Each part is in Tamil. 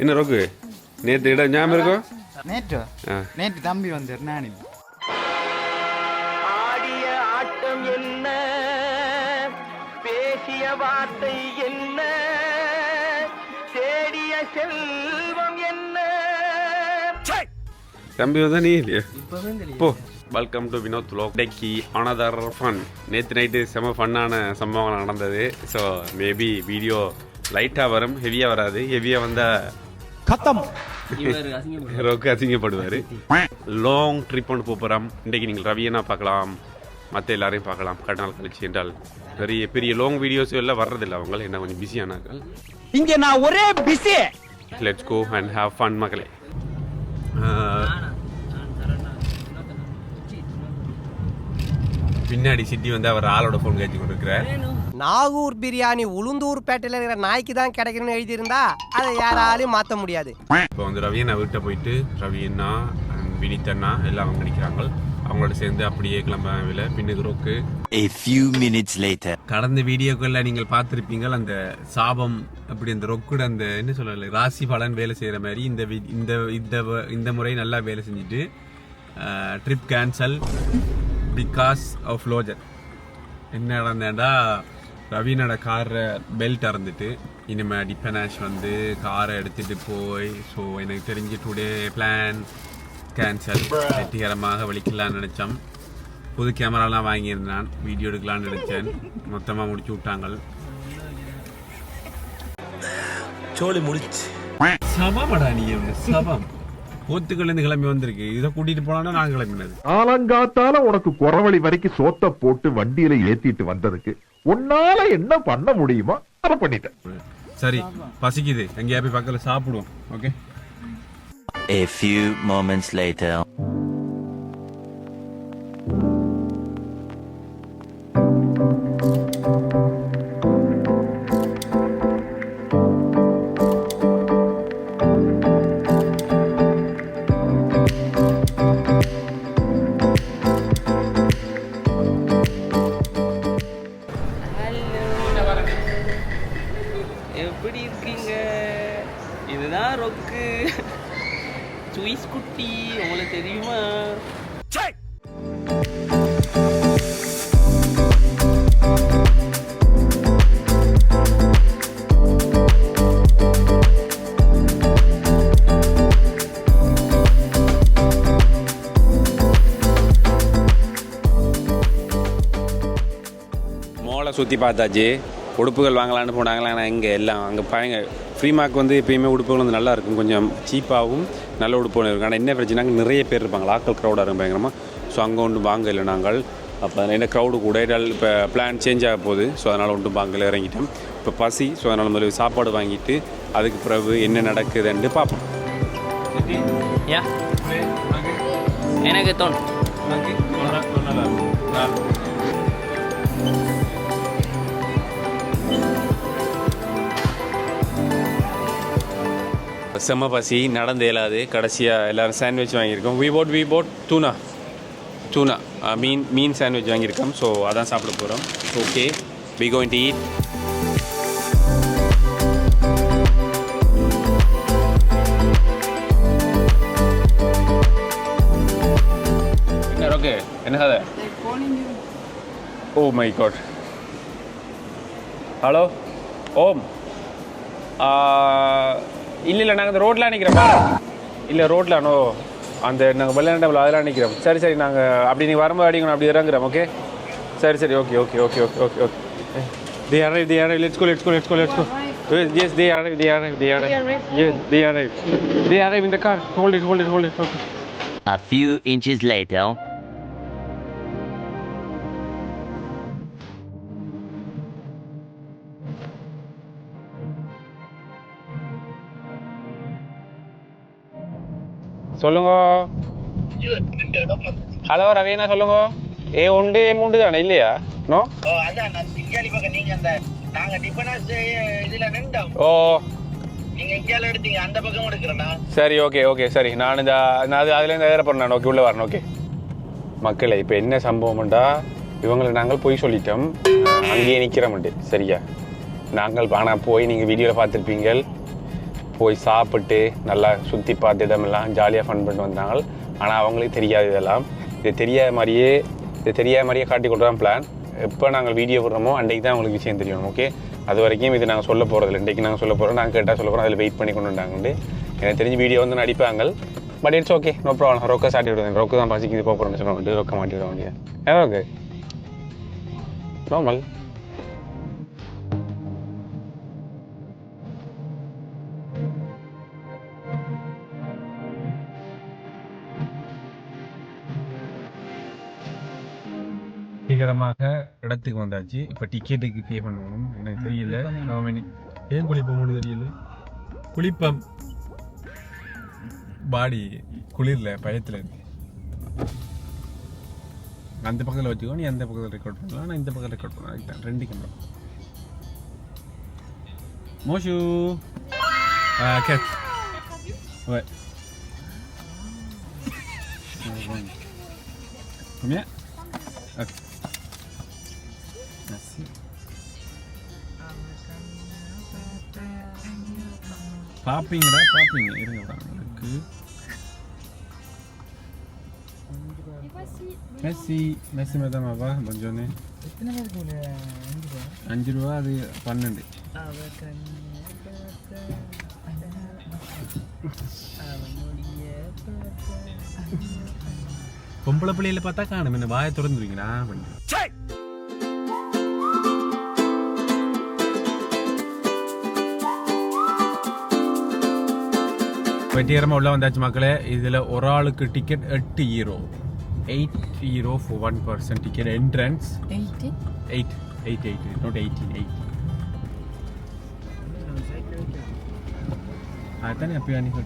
என்ன ரோக்கு நேற்று இடம் ஞாபகம் இருக்கும் நேற்று நேற்று தம்பி வந்தார் நான். ஆடிய ஆட்டம் என்ன? பேசிய வார்த்தை என்ன? தேடிய செல்வம் என்ன? தம்பி வந்தா நீ இல்லையா? போ. Welcome to Vinod vlog techie another fun நேற்று நைட்டு செம ஃபன்னான சம்பவம் நடந்தது. ஸோ மேபி வீடியோ லைட்டாக வரும் ஹெவியாக வராது. ஹெவியாக வந்தால் ரோக்கு அசிங்கப்படுவார். லாங் ட்ரிப் ஒன்று போகிறோம் இன்றைக்கு நீங்கள் ரவியனா பார்க்கலாம். மற்ற எல்லாரையும் பார்க்கலாம். கடநாள் கழிச்சு என்றால் பெரிய பெரிய லாங் வீடியோஸ் எல்லாம் வர்றதில்லை அவங்க என்ன கொஞ்சம் பிஸியானாக்கள் இங்க நான் ஒரே busy let's go and have fun மக்களே ஆஹ், பின்னாடி சிட்டி வந்து அவர் ஆளோட ஃபோன் கேட்டு கொண்டிருக்கிறார். நாகூர் பிரியாணி உளுந்தூர் பேட்டையில் இருக்கிற நாய்க்கு தான் கிடைக்கணும்னு எழுதியிருந்தா அதை யாராலையும் மாற்ற முடியாது. இப்போ வந்து ரவியண்ணா வீட்டை போயிட்டு ரவியண்ணா வினித்தண்ணா எல்லாம் அவங்க நிற்கிறாங்க அவங்களோட சேர்ந்து அப்படியே கிளம்பவில்லை பின்னுக்கு ரோக்கு A few minutes later. கடந்த வீடியோக்குள்ள நீங்கள் பார்த்துருப்பீங்க அந்த சாபம் அப்படி அந்த ரொக்குட அந்த என்ன சொல்லல ராசி பலன் வேலை செய்கிற மாதிரி இந்த வி- இந்த இந்த வ- இந்த முறை நல்லா வேலை செஞ்சுட்டு ட்ரிப் கேன்சல் பிகாஸ் ஆஃப் லோஜர் என்ன நடந்தேன்டா ரவீனோட காரை பெல்ட் அறந்துட்டு இனிமே டிப்பனாஷ் வந்து காரை எடுத்துட்டு போய் ஸோ எனக்கு தெரிஞ்சு டுடே பிளான் கேன்சல் வெற்றிகரமாக வலிக்கலாம்னு நினச்சோம். புது கேமராலாம் வாங்கியிருந்தான். வீடியோ எடுக்கலாம்னு நினைச்சேன். மொத்தமாக முடிச்சு விட்டாங்க. சோழி முடிச்சு. சபமடா நீ சபம் போத்துக்கள்லேருந்து கிளம்பி வந்திருக்கு. இதை கூட்டிட்டு போலான்னா நான் கிளம்பினது. காலங்காத்தால உனக்கு குறவழி வரைக்கும் சோத்த போட்டு வண்டியில ஏத்திட்டு வந்ததுக்கு உன்னால என்ன பண்ண முடியுமோ அதை பண்ணிட்டேன். சரி பசிக்குது. எங்கேயா போய் பக்கத்தில் சாப்பிடுவோம். Okay A few moments later. இதுதான் ரொக்கு. சுயிஸ் குட்டி உங்களுக்கு தெரியுமா? மோளை சுற்றி பார்த்தாச்சு. உடுப்புகள் வாங்கலான்னு போனாங்களா ஆனால் இங்கே எல்லாம் அங்கே பாருங்க ஃப்ரீ மார்க் வந்து எப்பயுமே உடுப்புகள் வந்து நல்லா இருக்கும் கொஞ்சம் சீப்பாகவும் நல்ல உடுப்புகள் இருக்கும். ஆனால் என்ன பிரச்சனை நிறைய பேர் இருப்பாங்க. ஆக்கள் க்ரௌடாக இருக்கும் பயங்கரமாக ஸோ அங்கே ஒன்றும் வாங்க இல்லை நாங்கள். அப்போ என்ன க்ரௌடு கூட இப்போ பிளான் சேஞ்ச் ஆக போகுது. ஸோ அதனால் ஒன்றும் வாங்கல இறங்கிட்டோம். இப்போ பசி ஸோ அதனால் முதல்ல சாப்பாடு வாங்கிட்டு அதுக்கு பிறகு என்ன நடக்குதுன்ட்டு பார்ப்போம். யா? எனக்கு தோணும் செம்ம பசி நடந்து இயலாது. கடைசியாக எல்லோரும் சாண்ட்விச் வாங்கியிருக்கோம். We bought we bought tuna tuna மீன் மீன் சாண்ட்விச் வாங்கியிருக்கோம். ஸோ அதான் சாப்பிட போகிறோம் okay we going to eat என்ன ஓகே என்ன கதை ஓ மை காட் ஹலோ ஓம் இல்லை இல்லை நாங்கள் இந்த ரோட்டில் நிற்கிறோம் இல்லை ரோட்டில் அனோ அந்த நாங்கள் வெள்ளாண்டபிள் அதெல்லாம் நிற்கிறோம் சரி சரி நாங்கள் அப்படி நீங்கள் வரும்போது அடிக்கணும் அப்படி இறங்குறோம் ஓகே சரி சரி okay okay okay okay okay okay they arrive they arrive let's go let's go let's go let's go Yes, they arrived, they arrived, they arrived. Yes, they arrived. They arrived in the it Hold it hold it, hold it. Okay. A few inches later. சொல்லுங்க. ஹலோ ரவீனா சொல்லுங்க. ஏ உண்டு ஏ உண்டு தானே இல்லையா? நோ? ஓ சரி ஓகே ஓகே சரி. நான் இந்த நான் அது அதுலேருந்து ஏற போகிறேன் நான் ஓகே உள்ளே வரேன் ஓகே. மக்களே இப்போ என்ன சம்பவம்டா? இவங்களுக்கு நாங்கள் போய் சொல்லிட்டோம். அங்கேயே நிற்கிறோம்ட்டு சரியா? நாங்கள் ஆனால் போய் நீங்கள் வீடியோவில் பார்த்துருப்பீங்க போய் சாப்பிட்டு நல்லா சுற்றி பார்த்து இடமெல்லாம் ஜாலியாக ஃபன் பண்ணிட்டு வந்தாங்க. ஆனால் அவங்களுக்கு தெரியாது இதெல்லாம். இது தெரியாத மாதிரியே இது தெரியாத மாதிரியே காட்டி கொடுக்குறான் பிளான் எப்போ நாங்கள் வீடியோ போடுறோமோ அன்றைக்கு தான் உங்களுக்கு விஷயம் தெரியணும் ஓகே அது வரைக்கும் இது நாங்கள் சொல்ல போகிறதில்ல இன்றைக்கி நாங்கள் சொல்ல போகிறோம் நாங்கள் கேட்டால் சொல்ல போகிறோம் அதில் வெயிட் பண்ணி கொண்டு வந்தாங்கண்டு எனக்கு தெரிஞ்சு வீடியோ வந்து நடிப்பாங்க. But it's okay no problem ரொக்க சாட்டி விடுவேன் ரொக்க தான் பசிக்கு பசிக்குது போகிறோம்னு சொல்ல ரொக்க மாட்டி விட வேண்டியது. ஓகே நார்மல் சீக்கிரமாக இடத்துக்கு வந்தாச்சு. இப்போ டிக்கெட்டுக்கு பே பண்ணணும். எனக்கு தெரியல. ஏன் குளிப்போம்னு தெரியல? குளிப்பம். பாடி குளிரில் பயத்தில் இருக்கு. அந்த பக்கத்தில் வச்சுக்கோ நீ அந்த பக்கத்தில் ரெக்கார்ட் பண்ணலாம். நான் இந்த பக்கத்தில் ரெக்கார்ட் பண்ணலாம். அதுக்கு தான் ரெண்டு கேமரா மோஷு. கேட் Ouais. Combien Ok. Merci. பாப்பீங்கடா பாப்பீங்க. இருங்க உங்களுக்கு மெஸ்ஸி மெஸ்ஸி மேடம் அவா கொஞ்சோன்னு அஞ்சு ரூபா அது பன்னெண்டு. பொம்பளை பிள்ளையில பார்த்தா காணும். என்ன வாயை திறந்துருவீங்களா வெற்றிகரமாக உள்ள வந்தாச்சு மக்களே. இதில் ஒரு ஆளுக்கு டிக்கெட் எட்டு euro eight euro for one person ticket entrance eight eight eight not eighteen eight அதுதானே அப்போ அன்னைக்கு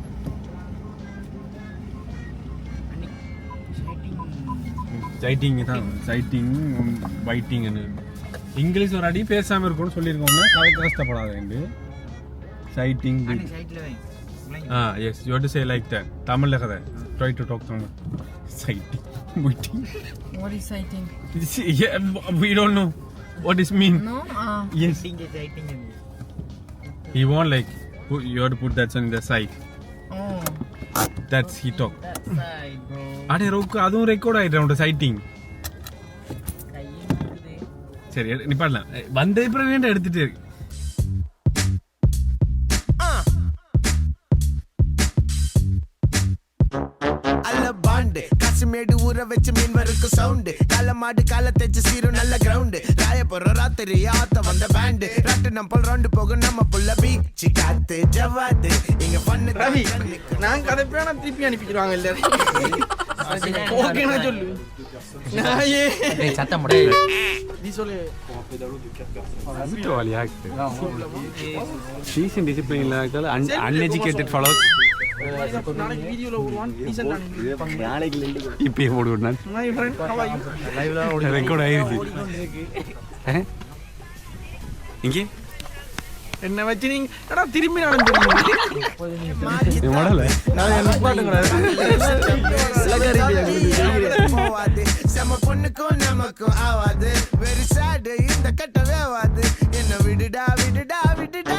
சைட்டிங் தான் சைட்டிங் வைட்டிங்னு இங்கிலீஷ் ஒரு அடி பேசாமல் இருக்கும்னு சொல்லியிருக்கோம்னா கதை கஷ்டப்படாது sighting ah yes you to say like that தமிழில் கதை try to talk Tamil sighting waiting What is sighting? yeah, we don't know what this mean. No? Ah. Yes. He won't like put, you have to put that on the side. Oh. That's he talk. That side, bro. அடே ரோக்கு அதுவும் ரெக்கார்ட் ஆயிட்டு அவனோட சைட்டிங் சரி எடு- நிப்பாடலாம் வந்த அப்புறம் வேண்டாம் எடுத்துட்டு இருக்கு வச்சு மீன் வருக்கு சவுண்டு கால மாடு கால தேச்சு சீரும் நல்ல கிரவுண்டு ராய போற ராத்திரி ஆத்த வந்த பேண்டு ராட்டு நம்ம ரவுண்டு போகும் நம்ம புள்ள பீச்சு காத்து ஜவாது இங்க பண்ணு ரவி நான் கதை பேனா திருப்பி அனுப்பிடுவாங்க எல்லாரும் ஓகேனா சொல்லு. சத்தம் நீ சொல்லு. டிசிப்ளின் அன்எஜுகேட்டட் ஃபாலோஸ் இப்பயே போடு விடுனா ரெக்கார்ட் ஆயிருச்சு இங்கே. என்ன வச்சு நீங்க எடா திரும்பி செம பொண்ணுக்கும் நமக்கும் ஆவாது வெரி சாடு இந்த கட்ட வேவாது என்ன விடுடா விடுடா விடுடா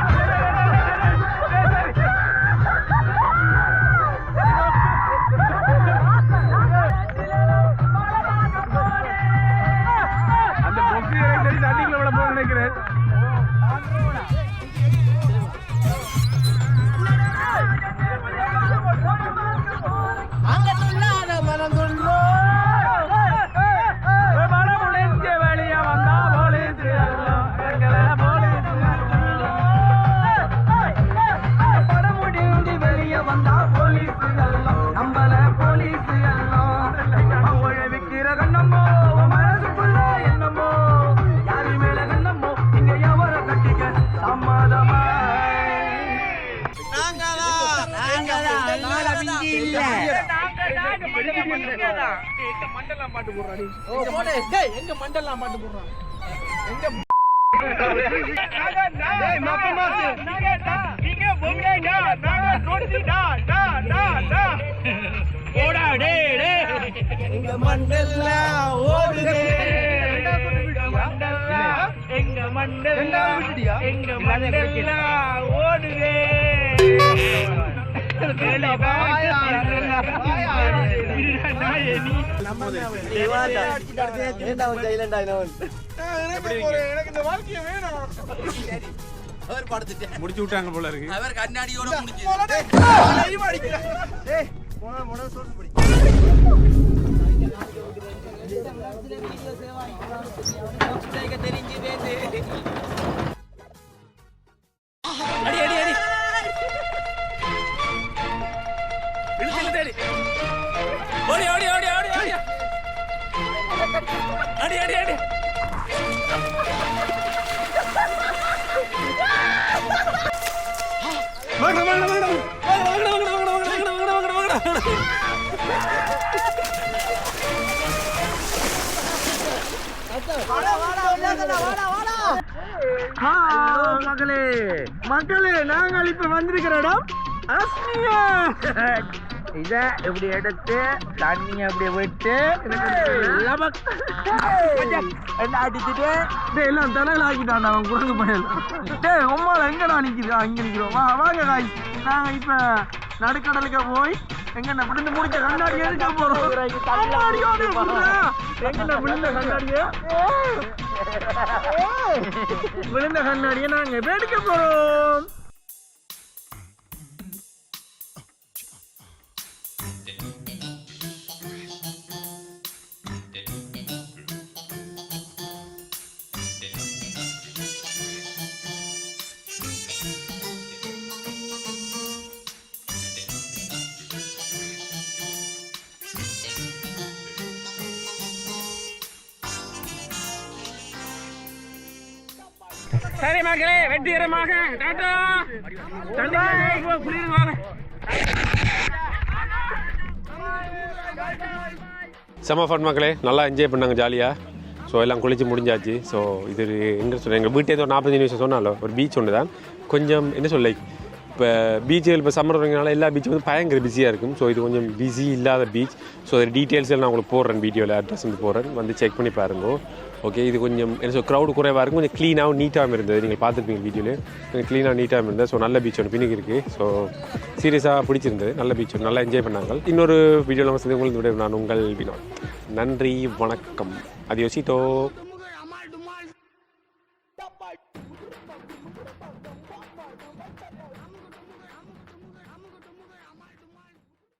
மண்டலாம் பாட்டு போடுறாடி டேய் எங்க மண்டலாம் பாட்டு போடுறான் எங்க எங்க மண்டலாம் ஓடுதே. எங்க மண்டலாம் எங்க மண்டலாம் ஓடுதே. எனக்கு இந்த வாழ்க்கைய வேணும். முடிச்சு விட்டாங்க போல இருக்கு. மகளே மகளே நாங்கள் இப்ப வந்திருக்கிற இடம் அஸ்மியா. இத இப்படி எடுத்து தண்ணிய அப்படி விட்டு என்ன அடிச்சுட்டு எல்லாம் தலையில ஆக்கிட்டான் அவன் குரங்கு பயல் டேய் உம்மால எங்கடா நிக்குது? அங்க நிக்கிறோம். வா வாங்க காய் நாங்க இப்ப நடுக்கடலுக்கு போய் எங்க விழுந்து முடிச்ச கண்ணாடி எடுக்க போறோம் கண்ணாடியோட எங்க விழுந்த கண்ணாடிய? விழுந்த கண்ணாடியை நாங்க எடுக்க போறோம். சரி மகளே வெற்றிகரமாக. டாட்டா புரியுது ஃபன் மக்களே. நல்லா என்ஜாய் பண்ணாங்க ஜாலியாக ஸோ எல்லாம் குளிச்சு முடிஞ்சாச்சு. ஸோ இது எங்கே சொல்ல எங்கள் வீட்டே ஒரு நாற்பத்தஞ்சு நிமிஷம் சொன்னாலும் ஒரு பீச் ஒன்று தான் கொஞ்சம் என்ன சொல்ல இப்போ பீச்சுகள் இப்போ சம்மர் எல்லா பீச்சும் வந்து பயங்கர பிஸியாக இருக்கும். ஸோ இது கொஞ்சம் பிஸி இல்லாத பீச் ஸோ அது டீட்டெயில்ஸ் எல்லாம் நான் உங்களுக்கு போடுறேன் வீடியோவில் அட்ரஸ் வந்து போடுறேன். வந்து செக் பண்ணி பாருங்க. ஓகே இது கொஞ்சம் என்ன சொல் க்ரௌடு குறைவாக இருக்கும். கொஞ்சம் க்ளீனாகவும் நீட்டாகவும் இருந்தது. நீங்கள் பார்த்துருப்பீங்க வீடியோவில் கொஞ்சம் க்ளீனாக நீட்டாகவும் இருந்தது. ஸோ நல்ல பீச் ஒன்று பின்னுக்கு இருக்குது ஸோ சீரியஸாக பிடிச்சிருந்தது. நல்ல பீச் ஒன்று நல்லா என்ஜாய் பண்ணாங்க. இன்னொரு வீடியோவில் வந்து உங்களுக்கு விட நான் உங்கள் வினோத். நன்றி வணக்கம். அது யோசித்தோ